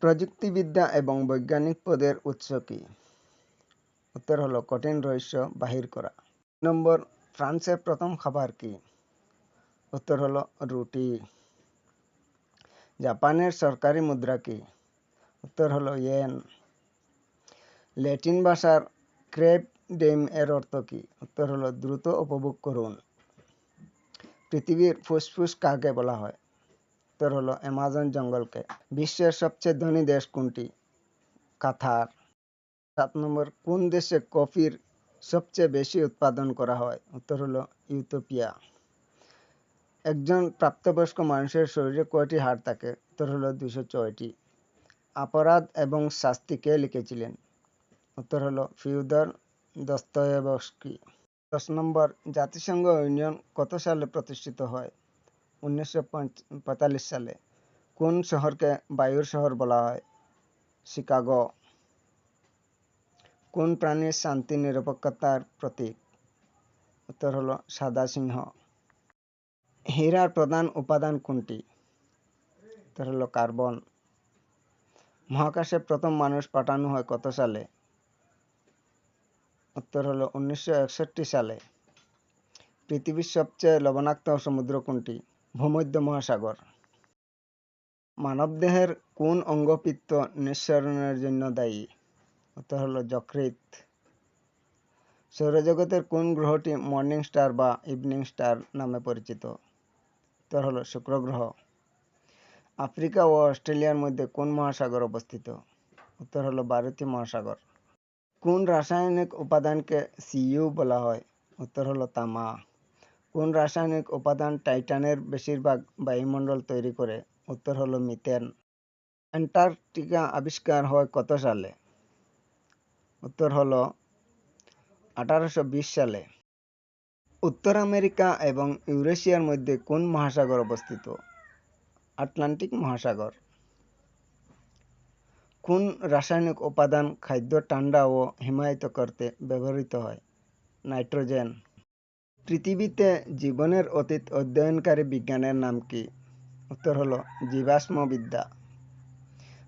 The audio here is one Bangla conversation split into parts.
প্রযুক্তিবিদ্যা এবং বৈজ্ঞানিক পদের উৎস কি? উত্তর হলো কঠিন রহস্য বাহির করা। নম্বর, ফ্রান্সের প্রথম খাবার কি? উত্তর হলো রুটি। জাপানের সরকারি মুদ্রা কি? উত্তর হলো ইয়েন। ল্যাটিন ভাষার ক্রেপ ডেম এর অর্থ কি? উত্তর হলো দ্রুত উপভোগ করুন। পৃথিবীর ফুসফুস কাকে বলা হয়? উত্তর হলো অ্যামাজন জঙ্গলকে। বিশ্বের সবচেয়ে ধনী দেশ কোনটি? কাতার। সাত নম্বর, কোন দেশে কফির সবচেয়ে বেশি উৎপাদন করা হয়? উত্তর হলো ইউটোপিয়া। একজন প্রাপ্তবয়স্ক মানুষের শরীরে কয়টি হাড় থাকে? উত্তর হলো দুশো ছয়টি। অপরাধ এবং শাস্তি কে লিখেছিলেন? উত্তর হলো ফিউদর দস্তয়েভস্কি। দশ নম্বর, জাতিসংঘ ইউনিয়ন কত সালে প্রতিষ্ঠিত হয়? উনিশশো পঁয়তাল্লিশ সালে কোন শহরকে বায়ুর শহর বলা হয়? শিকাগো। কোন প্রাণীর শান্তি নিরপেক্ষতার প্রতীক? উত্তর হলো সাদা সিংহ। হীরার প্রধান উপাদান কোনটি? উত্তর হলো কার্বন। মহাকাশে প্রথম মানুষ পাঠানো হয় কত সালে? উত্তর হলো উনিশশো সালে। পৃথিবীর সবচেয়ে লবণাক্ত সমুদ্র কোনটি? ভূমধ্য মহাসাগর। মানবদেহের কোন অঙ্গ পিত্ত নিঃসরণের জন্য দায়ী? উত্তর হলো যকৃৎ। সৌরজগতের কোন গ্রহটি মর্নিং স্টার বা ইভিনিং স্টার নামে পরিচিত? উত্তর হলো শুক্র গ্রহ। আফ্রিকা ও অস্ট্রেলিয়ার মধ্যে কোন মহাসাগর অবস্থিত? উত্তর হলো ভারতীয় মহাসাগর। কোন রাসায়নিক উপাদানকে সিইউ বলা হয়? উত্তর হলো তামা। কোন রাসায়নিক উপাদান টাইটানের বেশিরভাগ বায়ুমণ্ডল তৈরি করে? উত্তর হলো মিথেন। অ্যান্টার্কটিকা আবিষ্কার হয় কত সালে? উত্তর হলো আঠারোশো সালে। উত্তর আমেরিকা এবং ইউরেশিয়ার মধ্যে কোন মহাসাগর অবস্থিত? আটলান্টিক মহাসাগর। কোন রাসায়নিক উপাদান খাদ্য ঠান্ডা ও হিমায়িত করতে ব্যবহৃত হয়? নাইট্রোজেন। পৃথিবীতে জীবনের অতীত অধ্যয়নকারী বিজ্ঞানের নাম কি? উত্তর হলো জীবাশ্মবিদ্যা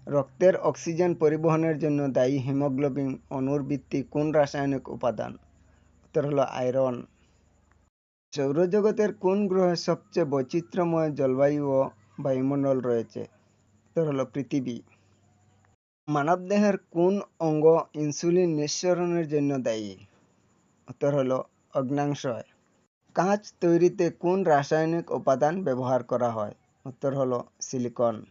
রক্তের অক্সিজেন পরিবহনের জন্য দায়ী হিমোগ্লোবিন অণুর ভিত্তি কোন রাসায়নিক উপাদান? উত্তর হলো আয়রন সৌরজগতের কোন গ্রহে সবচেয়ে বৈচিত্র্যময় জলবায়ু ও বায়ুমণ্ডল রয়েছে উত্তর হলো পৃথিবী মানবদেহের কোন অঙ্গ ইনসুলিন নিঃসরণের জন্য দায়ী? উত্তর হলো অগ্নাংশয় কাঁচ তৈরিতে কোন রাসায়নিক উপাদান ব্যবহার করা হয়? উত্তর হলো সিলিকন।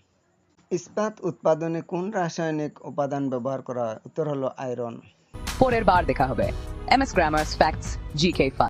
ইস্পাত উৎপাদনে কোন রাসায়নিক উপাদান ব্যবহার করা হয়? উত্তর হলো আয়রন। পরের বার দেখা হবে। M S grammars facts GK fun